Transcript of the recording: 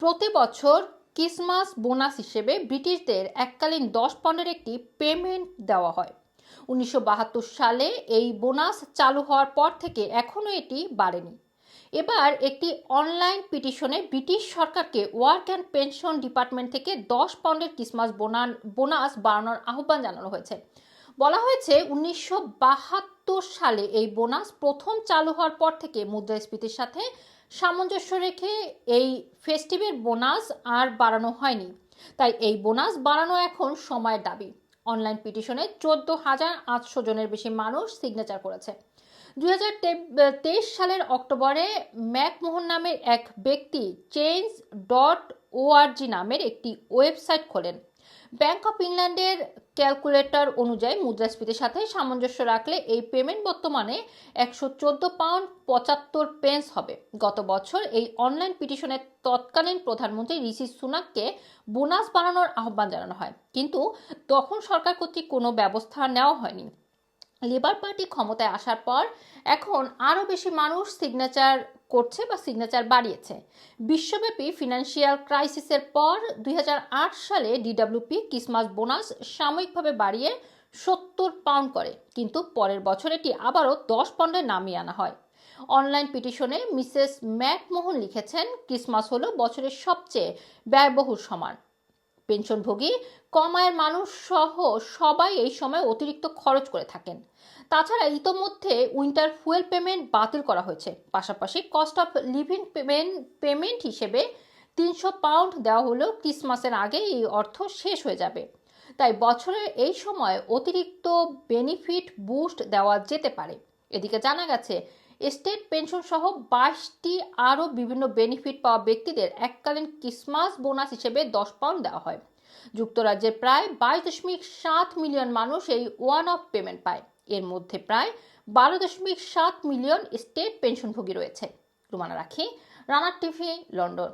প্রতি বছর Christmas bonus হিসেবে ব্রিটিশদের এককালীন দশ পন্ডের একটি পেমেন্ট দেওয়া হয়। উনিশশো বাহাত্তর সালে এই বোনাস চালু হওয়ার পর থেকে এখনও এটি বাড়েনি। এবার একটি অনলাইন পিটিশনে ব্রিটিশ সরকারকে ওয়ার্ক অ্যান্ড পেনশন ডিপার্টমেন্ট থেকে দশ পাউন্ডের ক্রিসমাস বোনান, বোনাস বাড়ানোর আহ্বান জানানো হয়েছে। বলা হয়েছে উনিশশো বাহাত্তর সালে এই বোনাস প্রথম চালু হওয়ার পর থেকে মুদ্রাস্ফীতির সাথে সামঞ্জস্য রেখে এই ফেস্টিভের বোনাস আর বাড়ানো হয়নি। তাই এই বোনাস বাড়ানো এখন সময়ের দাবি। অনলাইন পিটিশনে চোদ্দ হাজার আটশো জনের বেশি মানুষ সিগনেচার করেছে। দুই হাজার তেইশ সালের অক্টোবরে ম্যাকমোহন নামের এক ব্যক্তি চেঞ্জ ডট ওআরজি নামের একটি ওয়েবসাইট খোলেন। ব্যাংক অফ ইংল্যান্ডের ক্যালকুলেটর অনুযায়ী মুদ্রাস্ফীতির সাথে সামঞ্জস্য রাখলে এই পেমেন্ট বর্তমানে একশো চোদ্দ পাউন্ড পঁচাত্তর পেন্স হবে। গত বছর এই অনলাইন পিটিশনের তৎকালীন প্রধানমন্ত্রী ঋষি সুনাককে বোনাস বাড়ানোর আহ্বান জানানো হয়। কিন্তু তখন সরকার কর্তৃক কোনো ব্যবস্থা নেওয়া হয়নি। লেবার পার্টি ক্ষমতায় আসার পর এখন আরও বেশি মানুষ সিগনেচার করছে বা সিগনেচার বাড়িয়েছে। বিশ্বব্যাপী ফিনান্সিয়াল ক্রাইসিসের পর দুই হাজার আট সালে ডিডব্লিউপি ক্রিসমাস বোনাস সাময়িকভাবে বাড়িয়ে সত্তর পাউন্ড করে, কিন্তু পরের বছর এটি আবারও দশ পাউন্ডে নামিয়ে আনা হয়। অনলাইন পিটিশনে মিসেস ম্যাকমোহন লিখেছেন ক্রিসমাস হলো বছরের সবচেয়ে ব্যয়বহুল সমান পেনশনভোগী কম আয়ের মানুষ সহ সবাই এই সময় অতিরিক্ত খরচ করে থাকেন। তাছাড়া ইতোমধ্যে উইন্টার ফুয়েল পেমেন্ট বাতিল করা হয়েছে। পাশাপাশি cost of living payment payment হিসেবে তিনশো পাউন্ড দেওয়া হলেও ক্রিসমাসের আগে এই অর্থ শেষ হয়ে যাবে। তাই বছরের এই সময় অতিরিক্ত বেনিফিট বুস্ট দেওয়া যেতে পারে। এদিকে জানা গেছে স্টেট পেনশন সহ বাইশটি আরও বিভিন্ন বেনিফিট পাওয়া ব্যক্তিদের এককালীন ক্রিসমাস বোনাস হিসেবে দশ পাউন্ড দেওয়া হয়। যুক্তরাজ্যের প্রায় বাইশ দশমিক সাত মিলিয়ন মানুষ এই ওয়ান অফ পেমেন্ট পায়। এর মধ্যে প্রায় বারো দশমিক সাত মিলিয়ন স্টেট পেনশনভোগী রয়েছে। রুমানা রাখি রানার টিভি, লন্ডন।